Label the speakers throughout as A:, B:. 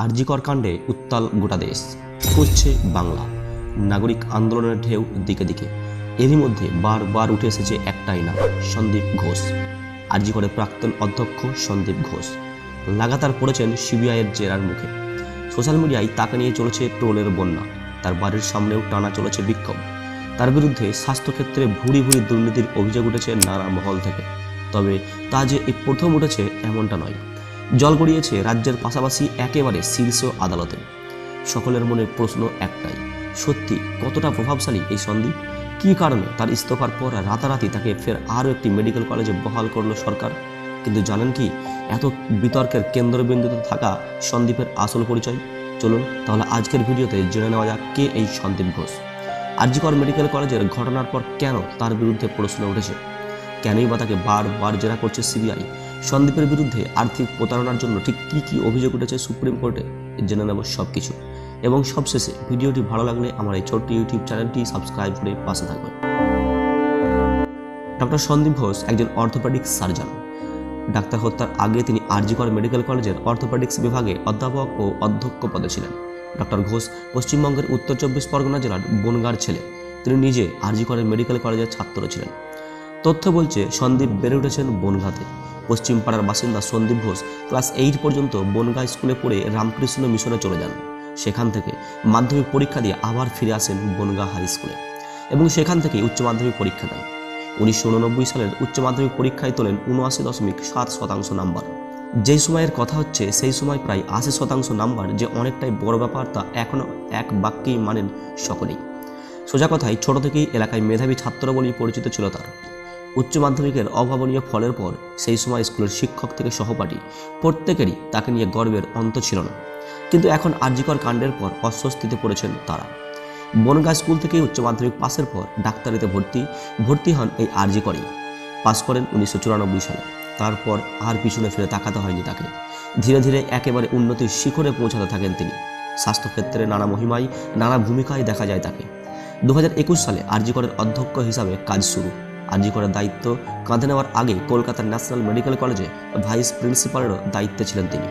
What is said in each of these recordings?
A: আরজিকর কাণ্ডে উত্তাল গোটা দেশ। খুঁজছে বাংলা। নাগরিক আন্দোলনের ঢেউ দিকে দিকে। এরই মধ্যে বারবার উঠে এসেছে একটাই নাম, সন্দীপ ঘোষ। আরজিকরে প্রাক্তন অধ্যক্ষ সন্দীপ ঘোষ। লাগাতার পড়েছেন সিবিআইয়ের জেরার মুখে। সোশ্যাল মিডিয়ায় তাকে নিয়ে চলেছে ট্রোলের বন্যা। তার বাড়ির সামনেও টানা চলেছে বিক্ষোভ। তার বিরুদ্ধে স্বাস্থ্যক্ষেত্রে ভুড়ি ভুড়ি দুর্নীতির অভিযোগ উঠেছে নানা মহল থেকে। তবে তা যে এই প্রথম উঠেছে এমনটা নয়। জল গড়িয়েছে রাজ্যের পাশাপাশি একেবারে শীর্ষ আদালতে। সকলের মনে প্রশ্ন একটাই, সত্যি কতটা প্রভাবশালী এই সন্দীপ কী কারণে তার ইস্তফার পর রাতারাতি তাকে ফের আরও একটি মেডিকেল কলেজে বহাল করল সরকার? কিন্তু জানেন কি, এত বিতর্কের কেন্দ্রবিন্দুতে থাকা সন্দীপের আসল পরিচয়? চলুন তাহলে আজকের ভিডিওতে জেনে নেওয়া যাক কে এই সন্দীপ ঘোষ। আরজিকর মেডিকেল কলেজের ঘটনার পর কেন তার বিরুদ্ধে প্রশ্ন উঠেছে? কেনই বা তাকে বারবার জেরা করছে সিবিআই? সন্দীপের বিরুদ্ধে আর্থিক প্রতারণার জন্য ঠিক কী কী অভিযোগ উঠেছে সুপ্রিম কোর্টে জেনে নেব সব কিছু এবং সবশেষে ভিডিওটি ভালো লাগলে আমার এই ছোট্ট ইউটিউব চ্যানেলটি সাবস্ক্রাইব করে পাশে থাকবেন। ডক্টর সন্দীপ ঘোষ একজন অর্থোপেডিক সার্জন। ডাক্তার হত্যার আগে তিনি আরজিকর মেডিকেল কলেজের অর্থোপেডিক্স বিভাগে অধ্যাপক ও অধ্যক্ষ পদে ছিলেন। ডক্টর ঘোষ পশ্চিমবঙ্গের উত্তর চব্বিশ পরগনা জেলার বনগাঁর ছেলে। তিনি নিজে আরজিকরের মেডিকেল কলেজের ছাত্র ছিলেন। তথ্য বলছে, সন্দীপ বেড়ে উঠেছেন বনগাঁতে। পশ্চিম পাড়ার বাসিন্দা সন্দীপ ঘোষ ক্লাস এইট পর্যন্ত বনগাঁ স্কুলে পড়ে রামকৃষ্ণ মিশনে চলে যান। সেখান থেকে মাধ্যমিক পরীক্ষা দিয়ে আবার ফিরে আসেন বনগাঁ হাই স্কুলে এবং সেখান থেকে উচ্চ মাধ্যমিক পরীক্ষা দেন। উনিশশো উননব্বই সালের উচ্চ মাধ্যমিক পরীক্ষায় তোলেন উনআশি দশমিক সাত শতাংশ নাম্বার। যেই সময়ের কথা হচ্ছে, সেই সময় প্রায় আশি শতাংশ নাম্বার যে অনেকটাই বড় ব্যাপার তা এখনও এক বাক্যেই মানেন সকলেই। সোজা কথায় ছোট থেকেই এলাকায় মেধাবী ছাত্র বলেই পরিচিত ছিল তার। উচ্চ মাধ্যমিকের অভাবনীয় ফলের পর সেই সময় স্কুলের শিক্ষক থেকে সহপাঠী প্রত্যেকেরই তাকে নিয়ে গর্বের অন্ত ছিল না। কিন্তু এখন আর্যিকর কাণ্ডের পর অস্বস্তিতে পড়েছেন তারা। বনগাঁ স্কুল থেকে উচ্চ মাধ্যমিক পাসের পর ডাক্তারিতে ভর্তি ভর্তি হন এই আরজি করেই পাস করেন উনিশশো চুরানব্বই সালে। তারপর আর পিছনে ফিরে তাকাতে হয়নি তাকে। ধীরে ধীরে একেবারে উন্নতির শিখরে পৌঁছাতে থাকেন তিনি। স্বাস্থ্যক্ষেত্রে নানা মহিমায়, নানা ভূমিকায় দেখা যায় তাকে। দু হাজার একুশ সালে আরজি করের অধ্যক্ষ হিসাবে কাজ শুরু। আরজি করের দায়িত্ব কাঁধে নেওয়ার আগে কলকাতার ন্যাশনাল মেডিকেল কলেজে ভাইস প্রিন্সিপালেরও দায়িত্বে ছিলেন তিনি।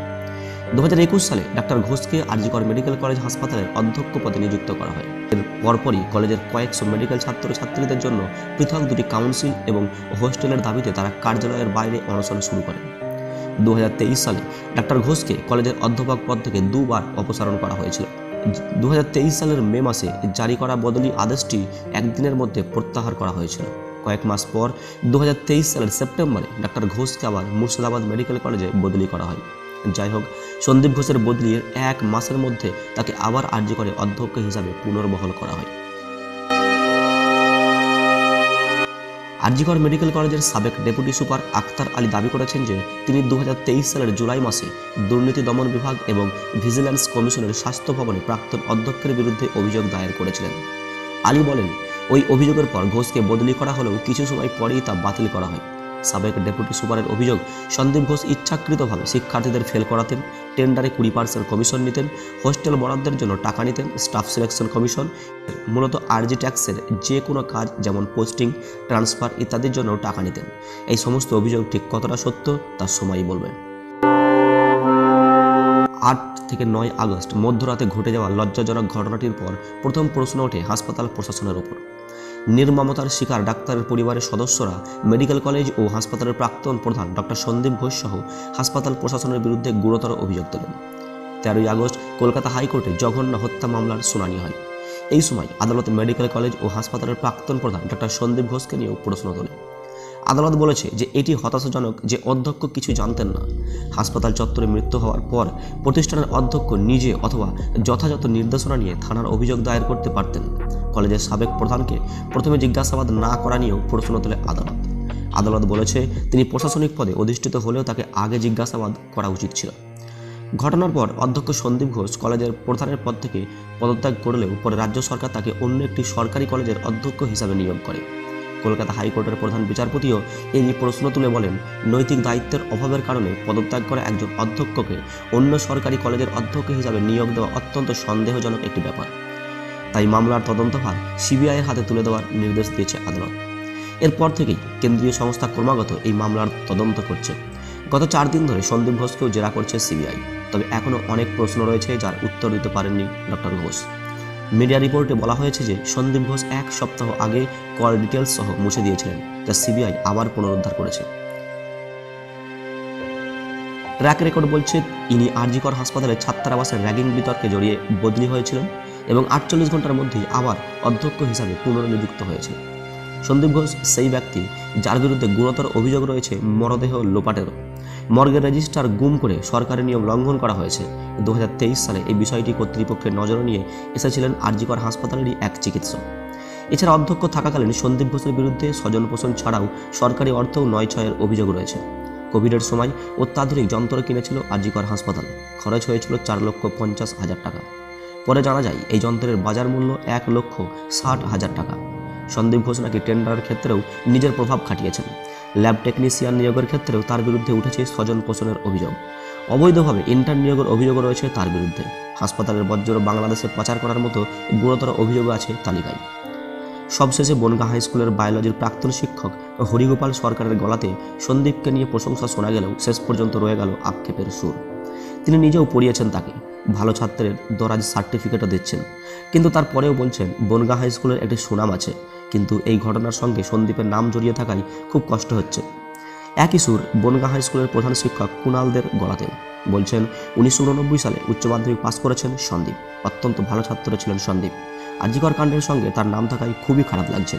A: দু হাজার একুশ সালে ডাক্তার ঘোষকে আরজিকর মেডিকেল কলেজ হাসপাতালের অধ্যক্ষ পদে নিযুক্ত করা হয়। এর পরপরই কলেজের কয়েকশো মেডিকেল ছাত্র ছাত্রীদের জন্য পৃথক দুটি কাউন্সিল এবং হোস্টেলের দাবিতে তারা কার্যালয়ের বাইরে অনশন শুরু করেন। দু হাজার তেইশ সালে ডাক্তার ঘোষকে কলেজের অধ্যাপক পদ থেকে দুবার অপসারণ করা হয়েছিল। দু হাজার তেইশ সালের মে মাসে জারি করা বদলি আদেশটি একদিনের মধ্যে প্রত্যাহার করা হয়েছিল। কয়েক মাস পর দু হাজার তেইশ সালের সেপ্টেম্বরে ডাক্তার ঘোষকে আবার মুর্শিদাবাদ মেডিকেল কলেজে বদলি করা হয়। যাই হোক, সন্দীপ ঘোষের বদলির এক মাসের মধ্যে তাকে আবার আর্জি করে অধ্যক্ষ হিসাবে পুনর্বহল করা হয়। আরজিকর মেডিকেল কলেজের সাবেক ডেপুটি সুপার আখতার আলী দাবি করেছেন যে তিনি দু হাজার তেইশ সালের জুলাই মাসে দুর্নীতি দমন বিভাগ এবং ভিজিল্যান্স কমিশনের স্বাস্থ্য ভবনে প্রাক্তন অধ্যক্ষের বিরুদ্ধে অভিযোগ দায়ের করেছিলেন। আলী বলেন ওই অভিযোগের পর ঘোষকে বদলি করা হলেও কিছু সময় পরেই তা বাতিল করা হয়। সাবেক ডেপুটি সুপারের অভিযোগ, সন্দীপ ঘোষ ইচ্ছাকৃতভাবে শিক্ষার্থীদের ফেল করাতেন, টেন্ডারে কুড়ি পার্সেন্ট কমিশন নিতেন, হোস্টেল বরাদ্দের জন্য টাকা নিতেন, স্টাফ সিলেকশন কমিশন, মূলত আরজি ট্যাক্সের যে কোনো কাজ যেমন পোস্টিং, ট্রান্সফার ইত্যাদির জন্য টাকা নিতেন। এই সমস্ত অভিযোগ ঠিক কতটা সত্য তার সময়ই বলবে। আট থেকে নয় আগস্ট, মধ্যরাতে ঘটে যাওয়া লজ্জাজনক ঘটনাটির পর প্রথম প্রশ্ন ওঠে হাসপাতাল প্রশাসনের ওপর। নির্মমতার শিকার ডাক্তারের পরিবারের সদস্যরা, মেডিকেল কলেজ ও হাসপাতালের প্রাক্তন প্রধান ডক্টর সন্দীপ ঘোষ সহ হাসপাতাল প্রশাসনের বিরুদ্ধে গুরুতর অভিযোগ তোলেন। তেরোই আগস্ট, কলকাতা হাইকোর্টে জঘন্য হত্যা মামলার শুনানি হয়। এই সময় আদালতে মেডিকেল কলেজ ও হাসপাতালের প্রাক্তন প্রধান ডক্টর সন্দীপ ঘোষকে নিয়েও প্রশ্ন তোলে। আদালত বলেছে যে এটি হতাশাজনক যে অধ্যক্ষ কিছু জানতেন না। হাসপাতাল চত্বরে মৃত্যু হওয়ার পর প্রতিষ্ঠানের অধ্যক্ষ নিজে অথবা যথাযথ নির্দেশনা নিয়ে থানার অভিযোগ দায়ের করতে পারতেন। কলেজের সাবেক প্রধানকে প্রথমে জিজ্ঞাসাবাদ না করা নিয়েও প্রশ্ন তোলে আদালত। আদালত বলেছে, তিনি প্রশাসনিক পদে অধিষ্ঠিত হলেও তাকে আগে জিজ্ঞাসাবাদ করা উচিত ছিল। ঘটনার পর অধ্যক্ষ সন্দীপ ঘোষ কলেজের প্রধানের পদ থেকে পদত্যাগ করলেও পরে রাজ্য সরকার তাকে অন্য একটি সরকারি কলেজের অধ্যক্ষ হিসাবে নিয়োগ করে। কলকাতা হাইকোর্টের প্রধান বিচারপতিও এই নিয়ে প্রশ্ন তুলে বলেন, নৈতিক দায়িত্বের অভাবের কারণে পদত্যাগ করা একজন অধ্যক্ষকে অন্য সরকারি কলেজের অধ্যক্ষ হিসাবে নিয়োগ দেওয়া অত্যন্ত সন্দেহজনক একটি ব্যাপার। তাই মামলার তদন্তভার সিবিআইয়ের হাতে তুলে দেওয়ার নির্দেশ দিয়েছে আদালত। এরপর থেকেই কেন্দ্রীয় সংস্থা ক্রমাগত এই মামলার তদন্ত করছে। গত চার দিন ধরে সন্দীপ ঘোষকেও জেরা করছে সিবিআই। তবে এখনও অনেক প্রশ্ন রয়েছে যার উত্তর দিতে পারেননি ডক্টর ঘোষ। মিডিয়া রিপোর্টে বলা হয়েছে যে সন্দীপ ঘোষ এক সপ্তাহ আগে কল ডিটেলস সহ মুছে দিয়েছিলেন। যা সিবিআই আবার পুনরুদ্ধার করেছে। ট্র্যাক রেকর্ড বলছে ইনি আরজিকর হাসপাতালে ছাত্রাবাসের র্যাগিং বিতর্কে জড়িয়ে বদলি হয়েছিলেন এবং আটচল্লিশ ঘণ্টার মধ্যেই আবার অধ্যক্ষ হিসাবে পুনর্নিযুক্ত হয়েছে। সন্দীপ ঘোষ সেই ব্যক্তি যার বিরুদ্ধে গুরুতর অভিযোগ রয়েছে মরদেহ লোপাটেরও মর্গের রেজিস্টার গুম করে সরকারি নিয়ম লঙ্ঘন করা হয়েছে। দুহাজার তেইশ সালে এই বিষয়টি কর্তৃপক্ষের নজরে নিয়ে এসেছিলেন আরজিকর হাসপাতালেরই এক চিকিৎসক। এছাড়া অধ্যক্ষ থাকাকালীন সন্দীপ ঘোষের বিরুদ্ধে স্বজন পোষণ ছাড়াও সরকারি অর্থও নয় ছয়ের অভিযোগ রয়েছে। কোভিডের সময় অত্যাধুনিক যন্ত্র কিনেছিল আরজিকর হাসপাতাল। খরচ হয়েছিল চার লক্ষ পঞ্চাশ হাজার টাকা। পরে জানা যায়, এই যন্ত্রের বাজার মূল্য এক লক্ষ ষাট হাজার টাকা। সন্দীপ ঘোষ নাকি টেন্ডারের ক্ষেত্রেও নিজের প্রভাব খাটিয়েছেন। ল্যাব টেকনিশিয়ান নিয়োগের ক্ষেত্রেও তার বিরুদ্ধে উঠেছে স্বজন পোষণের অভিযোগ। অবৈধভাবে ইন্টার্ন নিয়োগের অভিযোগও রয়েছে তার বিরুদ্ধে। হাসপাতালের বর্জ্য বাংলাদেশে পাচার করার মতো গুরুতর অভিযোগ আছে তালিকায়। সবশেষে বনগা হাই স্কুলের বায়োলজির প্রাক্তন শিক্ষক হরিগোপাল সরকারের গলাতে সন্দীপকে নিয়ে প্রশংসা শোনা গেলেও শেষ পর্যন্ত রয়ে গেল আক্ষেপের সুর। তিনি নিজেও পড়িয়েছেন তাকে। ভালো ছাত্রের দরাজ সার্টিফিকেটও দিচ্ছেন। কিন্তু তারপরেও বলছেন, বনগা হাই স্কুলের একটি সুনাম আছে। কিন্তু এই ঘটনার সঙ্গে সন্দীপের নাম জড়িয়ে থাকায় খুব কষ্ট হচ্ছে। একই সুর বনগা হাই স্কুলের প্রধান শিক্ষক কুণালদের গলাতেন বলছেন উনিশশো উননব্বই সালে উচ্চ মাধ্যমিক পাশ করেছেন সন্দীপ। অত্যন্ত ভালো ছাত্র ছিলেন সন্দীপ। আজিকর কাণ্ডের সঙ্গে তার নাম থাকায় খুবই খারাপ লাগছে।